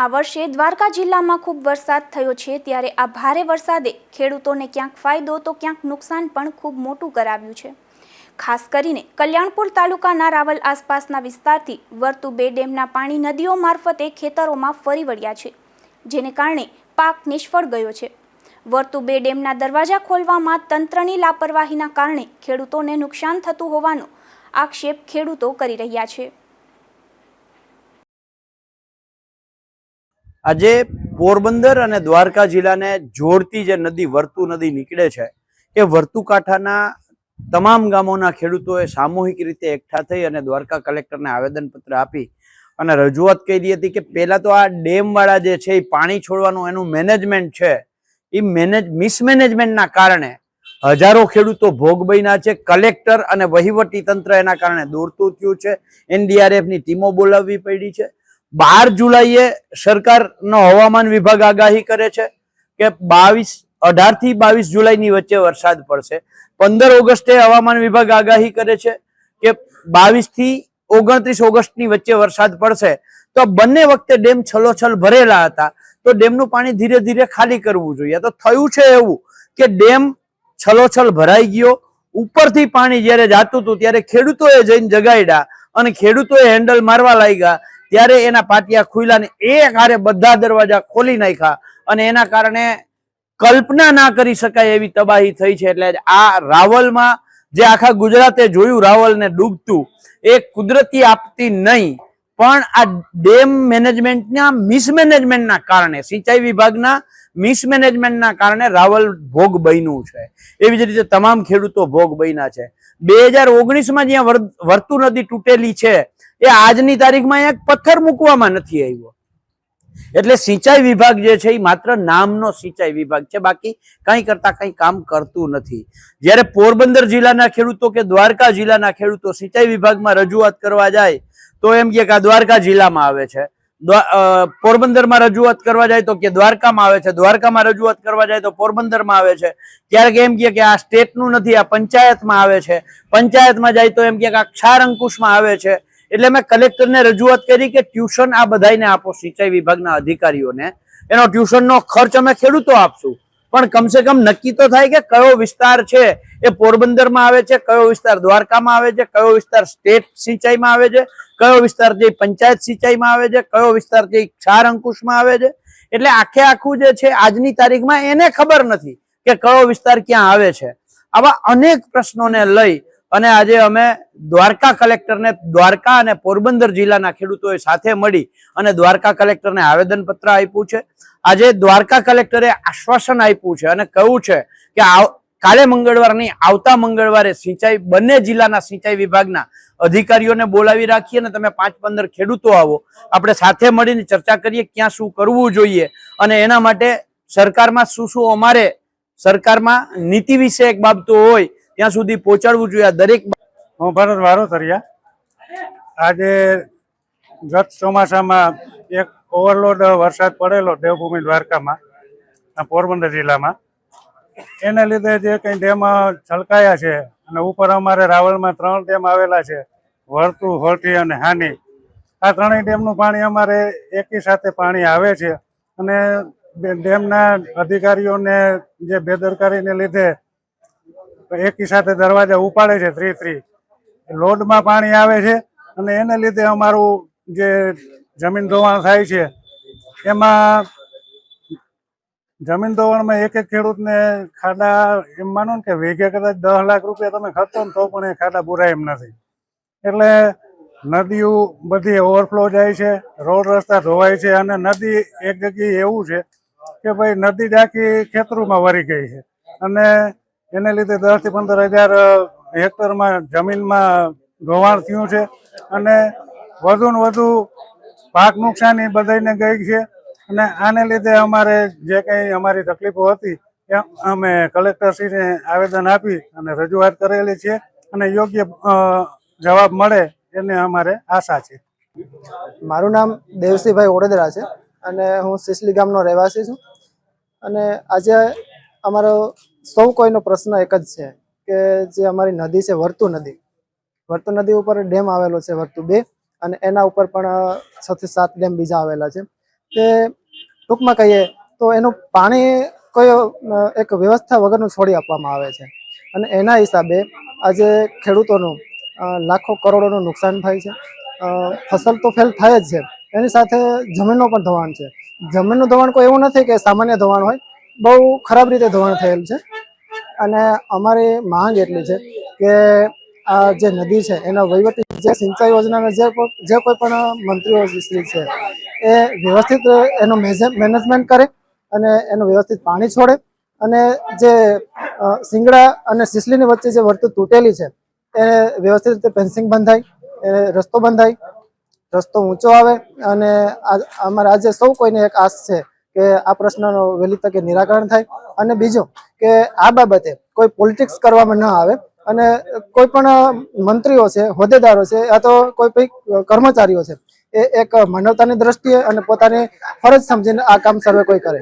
આ વર્ષે દ્વારકા જિલ્લામાં ખૂબ વરસાદ થયો છે. ત્યારે આ ભારે વરસાદે ખેડૂતોને ક્યાંક ફાયદો, તો ક્યાંક નુકસાન પણ ખૂબ મોટું કરાવ્યું છે. ખાસ કરીને કલ્યાણપુર તાલુકાના રાવલ આસપાસના વિસ્તારથી વર્તુ બે ડેમના પાણી નદીઓ મારફતે ખેતરોમાં ફરી વળ્યા છે, જેને કારણે પાક નિષ્ફળ ગયો છે. વર્તુ બે ડેમના દરવાજા ખોલવામાં તંત્રની લાપરવાહીના કારણે ખેડૂતોને નુકસાન થતું હોવાનો આક્ષેપ ખેડૂતો કરી રહ્યા છે. આજે પોરબંદર અને દ્વારકા જિલ્લાને જોડતી જે નદી વર્તુ નદી નીકળે છે, એ વર્તુ કાંઠાના તમામ ગામોના ખેડૂતોએ સામૂહિક રીતે એકઠા થઈ અને દ્વારકા કલેક્ટરને આવેદનપત્ર આપી અને રજૂઆત કરી હતી કે પહેલાં તો આ ડેમવાળા જે છે એ પાણી છોડવાનું એનું મેનેજમેન્ટ છે, એ મેનેજ, મિસમેનેજમેન્ટના કારણે હજારો ખેડૂતો ભોગ બન્યા છે, કલેક્ટર અને વહીવટી તંત્ર એના કારણે દોડતું થયું છે, એનડીઆરએફની ટીમો બોલાવવી પડી છે બાર જુલાઈએ સરકારનો હવામાન વિભાગ આગાહી કરે છે કે બાવીસ અઢારથી બાવીસ જુલાઈની વચ્ચે વરસાદ પડશે. પંદર ઓગસ્ટે હવામાન વિભાગ આગાહી કરે છે કે બાવીસથી ઓગણત્રીસ ઓગસ્ટની વચ્ચે વરસાદ પડશે. તો બંને વખતે ડેમ છલોછલ ભરેલા હતા. તો ડેમનું પાણી ધીરે ધીરે ખાલી કરવું જોઈએ. તો થયું છે એવું કે ડેમ છલોછલ ભરાઈ ગયો. ઉપરથી પાણી જ્યારે જાતું હતું ત્યારે ખેડૂતોએ જઈને જગાડ્યા અને ખેડૂતોએ હેન્ડલ મારવા લાગ્યા. ત્યારે એના પાટિયા ખુલ્યા ને એ હારે બધા દરવાજા ખોલી નાખ્યા અને એના કારણે કલ્પના ના કરી શકાય એવી તબાહી થઈ છે. એટલે આ રાવલમાં જે આખા ગુજરાતે જોયું રાવલને ડૂબતું, એ કુદરતી આપતી નહીં, પણ આ ડેમ મેનેજમેન્ટના મિસમેનેજમેન્ટના કારણે, સિંચાઈ વિભાગના મિસમેનેજમેન્ટના કારણે રાવલ ભોગ બન્યું છે. એવી જ રીતે તમામ ખેડૂતો ભોગ બન્યા છે. બે હજાર ઓગણીસમાં જ્યાં વર્તુ નદી તૂટેલી છે એ આજની તારીખમાં એક પથ્થર મૂકવામાં નથી આવ્યો. એટલે સિંચાઈ વિભાગ જે છે એ માત્ર નામનો સિંચાઈ વિભાગ છે, બાકી કંઈ કરતા કંઈ કામ કરતું નથી. જ્યારે પોરબંદર જિલ્લાના ખેડૂતો કે દ્વારકા જિલ્લાના ખેડૂતો સિંચાઈ વિભાગમાં રજૂઆત કરવા જાય, તો એમ કે આ દ્વારકા જિલ્લામાં આવે છે. પોરબંદરમાં રજૂઆત કરવા જાય તો કે દ્વારકામાં આવે છે. દ્વારકામાં રજૂઆત કરવા જાય તો પોરબંદરમાં આવે છે. ક્યારેક એમ કે આ સ્ટેટનું નથી, આ પંચાયતમાં આવે છે. પંચાયતમાં જાય તો એમ કે આ ક્ષાર અંકુશમાં આવે છે. એટલે મેં કલેક્ટરને રજૂઆત કરી કે ટ્યુશન આ બધાને આપો સિંચાઈ વિભાગના અધિકારીઓને. એનો ટ્યુશનનો ખર્ચ અમે ખેડૂતો આપશું. પણ કમસે કમ નક્કી તો થાય કે કયો વિસ્તાર છે એ પોરબંદરમાં આવે છે, કયો વિસ્તાર દ્વારકામાં આવે છે, કયો વિસ્તાર સ્ટેટ સિંચાઈમાં આવે છે, કયો વિસ્તાર જે પંચાયત સિંચાઈમાં આવે છે, કયો વિસ્તાર જે ક્ષાર અંકુશમાં આવે છે. એટલે આખે આખું જે છે આજની તારીખમાં એને ખબર નથી કે કયો વિસ્તાર ક્યાં આવે છે. આવા અનેક પ્રશ્નોને લઈ અને આજે અમે દ્વારકા કલેક્ટરને દ્વારકા અને પોરબંદર જિલ્લાના ખેડૂતોએ સાથે મળી અને દ્વારકા કલેક્ટરને આવેદનપત્ર આપ્યું છે. આજે દ્વારકા કલેક્ટરે આશ્વાસન આપ્યું છે અને કહ્યું છે કે કાલે મંગળવારની આવતા મંગળવારે સિંચાઈ, બંને જિલ્લાના સિંચાઈ વિભાગના અધિકારીઓને બોલાવી રાખીએ અને તમે પાંચ પંદર ખેડૂતો આવો. આપણે સાથે મળીને ચર્ચા કરીએ ક્યાં શું કરવું જોઈએ અને એના માટે સરકારમાં શું શું અમારે, સરકારમાં નીતિ વિશે એક બાબતો હોય ત્યાં સુધી પહોંચાડવું જોઈએ આ દરેક હું ભરત વારોતરિયા. આજે ગત ચોમાસામાં એક ઓવરલોડ વરસાદ પડેલો દેવભૂમિ દ્વારકામાં પોરબંદર જિલ્લામાં. એને લીધે જે કંઈ ડેમ છલકાયા છે અને ઉપર અમારે રાવલમાં ત્રણ ડેમ આવેલા છે વર્તુ હોલટી અને હાની. આ ત્રણેય ડેમનું પાણી અમારે એકી સાથે પાણી આવે છે અને ડેમના અધિકારીઓને જે બેદરકારીને લીધે એકી સાથે દરવાજા ઉપાડે છે થ્રી થ્રી લોડમાં પાણી આવે છે અને એને લીધે અમારું જે જમીન ધોવાણ થાય છે, એમાં જમીન ધોવાણમાં એક એક ખેડૂતને ખાડા એમ માનો ને કે વેગે કદાચ દસ લાખ રૂપિયા તમે ખર્ચો ને તો પણ એ ખાડા પૂરાય એમ નથી. એટલે નદીઓ બધી ઓવરફ્લો જાય છે, રોડ રસ્તા ધોવાય છે અને નદી એક જગ્યાએ એવું છે કે ભાઈ નદી જ ખેતરોમાં વરી ગઈ છે. અને એને લીધે દસથી પંદર હજાર હેક્ટરમાં જમીનમાં ધોવાણ થયું છે અને વધુ ને વધુ પાક નુકસાની બધાને ગઈ છે. અને આને લીધે અમારે જે કંઈ અમારી તકલીફો હતી, એ અમે કલેક્ટરશ્રીને આવેદન આપી અને રજૂઆત કરેલી છે અને યોગ્ય જવાબ મળે એને અમારે આશા છે. મારું નામ દેવસીભાઈ ઓડેદરા છે અને હું સિસલી ગામનો રહેવાસી છું. અને આજે અમારો સૌ કોઈનો પ્રશ્ન એક જ છે કે જે અમારી નદી છે, વર્તુ નદી. વર્તુ નદી ઉપર ડેમ આવેલો છે, વર્તુ બે. અને એના ઉપર પણ છ થી સાત ડેમ બીજા આવેલા છે. તે ટૂંકમાં કહીએ તો એનું પાણી કોઈ એક વ્યવસ્થા વગરનું છોડી આપવામાં આવે છે. અને એના હિસાબે આજે ખેડૂતોનું લાખો કરોડોનું નુકસાન થાય છે. ફસલ તો ફેલ થાય જ છે. એની સાથે જમીનનું પણ ધોવાણ છે. જમીનનું ધોવાણ કોઈ એવું નથી કે સામાન્ય ધોવાણ હોય બહુ ખરાબ રીતે ધોવાણ થયેલ છે. અને અમારી માંગ એટલી છે કે આ જે નદી છે, એના વહીવટી જે સિંચાઈ યોજનાના જે જે કોઈ પણ મંત્રીઓ શ્રી છે, એ વ્યવસ્થિત એનો મેનેજમેન્ટ કરે અને એનું વ્યવસ્થિત પાણી છોડે. અને જે સિંગડા અને સિસલીની વચ્ચે જે વર્તુળ તૂટેલી છે, એ વ્યવસ્થિત રીતે ફેન્સિંગ બંધાય, એ રસ્તો બંધાય. રસ્તો ઊંચો આવે અને અમારે આજે સૌ કોઈને એક આશ છે કે આ પ્રશ્નનો વહેલી તકે નિરાકરણ થાય અને બીજું કે આ બાબતે કોઈ પોલિટિક્સ કરવામાં ન આવે અને કોઈ પણ મંત્રીઓ છે, હોદ્દેદારો છે યા તો કોઈ કર્મચારીઓ છે, એ એક માનવતાની દ્રષ્ટિએ અને પોતાની ફરજ સમજીને આ કામ સર્વે કોઈ કરે.